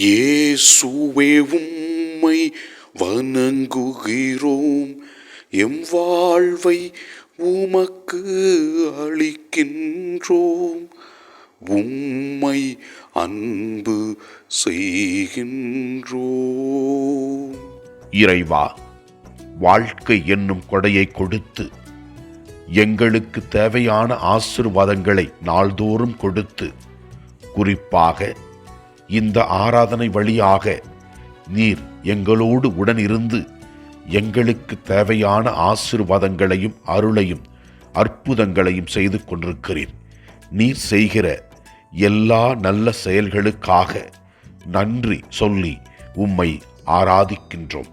இயேசுவே உம்மை வணங்குகிறோம். எம் வாழ்வை உமக்கு அளிக்கின்றோம். உம்மை அன்பு செய்கின்றோம். இறைவா வாழ்க்கை என்னும் கொடையை கொடுத்து எங்களுக்கு தேவையான ஆசிர்வாதங்களை நாள்தோறும் கொடுத்து குறிப்பாக இந்த ஆராதனை வழியாக நீர் எங்களோடு உடனிருந்து எங்களுக்கு தேவையான ஆசிர்வாதங்களையும் அருளையும் அற்புதங்களையும் செய்து கொண்டிருக்கிறீர். நீர் செய்கிற எல்லா நல்ல செயல்களுக்காக நன்றி சொல்லி உம்மை ஆராதிக்கின்றோம்.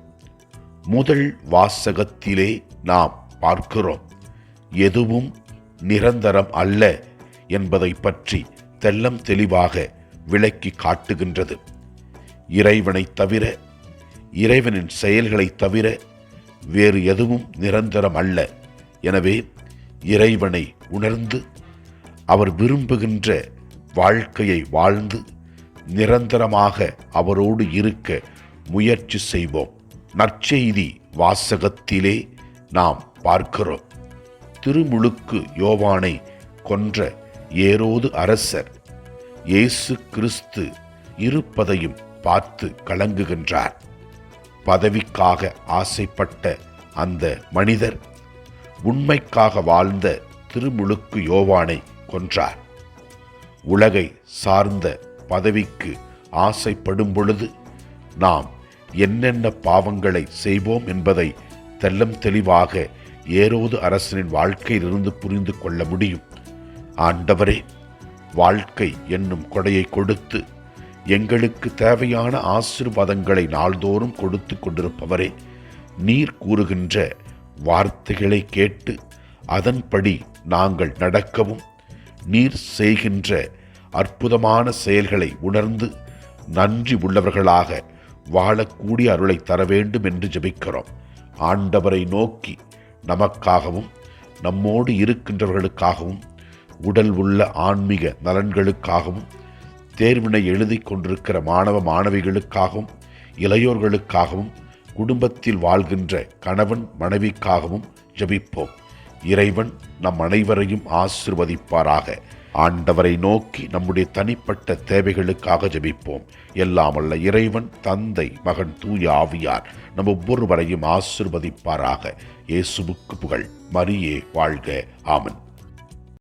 முதல் வாசகத்திலே நாம் பார்க்கிறோம். எதுவும் நிரந்தரம் அல்ல என்பதை பற்றி தெல்லம் தெளிவாக விளக்கி காட்டுகின்றது. இறைவனை தவிர இறைவனின் செயல்களை தவிர வேறு எதுவும் நிரந்தரம் அல்ல. எனவே இறைவனை உணர்ந்து அவர் விரும்புகின்ற வாழ்க்கையை வாழ்ந்து நிரந்தரமாக அவரோடு இருக்க முயற்சி செய்வோம். நற்செய்தி வாசகத்திலே நாம் பார்க்கிறோம். திருமுழுக்கு யோவானை கொன்ற ஏரோது அரசர் இயேசு கிறிஸ்து இருப்பதையும் பார்த்து கலங்குகின்றார். பதவிக்காக ஆசைப்பட்ட அந்த மனிதர் உண்மைக்காக வாழ்ந்த திருமுழுக்கு யோவானை கொன்றார். உலகை சார்ந்த பதவிக்கு ஆசைப்படும் பொழுது நாம் என்னென்ன பாவங்களை செய்வோம் என்பதை தெல்லம் தெளிவாக ஏரோது அரசனின் வாழ்க்கையிலிருந்து புரிந்து கொள்ள முடியும். ஆண்டவரே வாழ்க்கை என்னும் கொடையை கொடுத்து எங்களுக்கு தேவையான ஆசிர்வாதங்களை நாள்தோறும் கொடுத்து கொண்டிருப்பவரே நீர் கூறுகின்ற வார்த்தைகளை கேட்டு அதன்படி நாங்கள் நடக்கவும் நீர் செய்கின்ற அற்புதமான செயல்களை உணர்ந்து நன்றி உள்ளவர்களாக வாழக்கூடிய அருளை தர வேண்டும் என்று ஜெபிக்கிறோம். ஆண்டவரை நோக்கி நமக்காகவும் நம்மோடு இருக்கின்றவர்களுக்காகவும் உடல் உள்ள ஆன்மீக நலன்களுக்காகவும் தேர்வினை எழுதி கொண்டிருக்கிற மாணவ மாணவிகளுக்காகவும் இளையோர்களுக்காகவும் குடும்பத்தில் வாழ்கின்ற கணவன் மனைவிக்காகவும் ஜபிப்போம். இறைவன் நம் அனைவரையும் ஆசிர்வதிப்பாராக. ஆண்டவரை நோக்கி நம்முடைய தனிப்பட்ட தேவைகளுக்காக ஜபிப்போம். எல்லாமல்ல இறைவன் தந்தை மகன் தூய ஆவியார் நம் ஒவ்வொருவரையும் ஆசிர்வதிப்பாராக. இயேசுவுக்கு புகழ். மரியே வாழ்க. ஆமன்.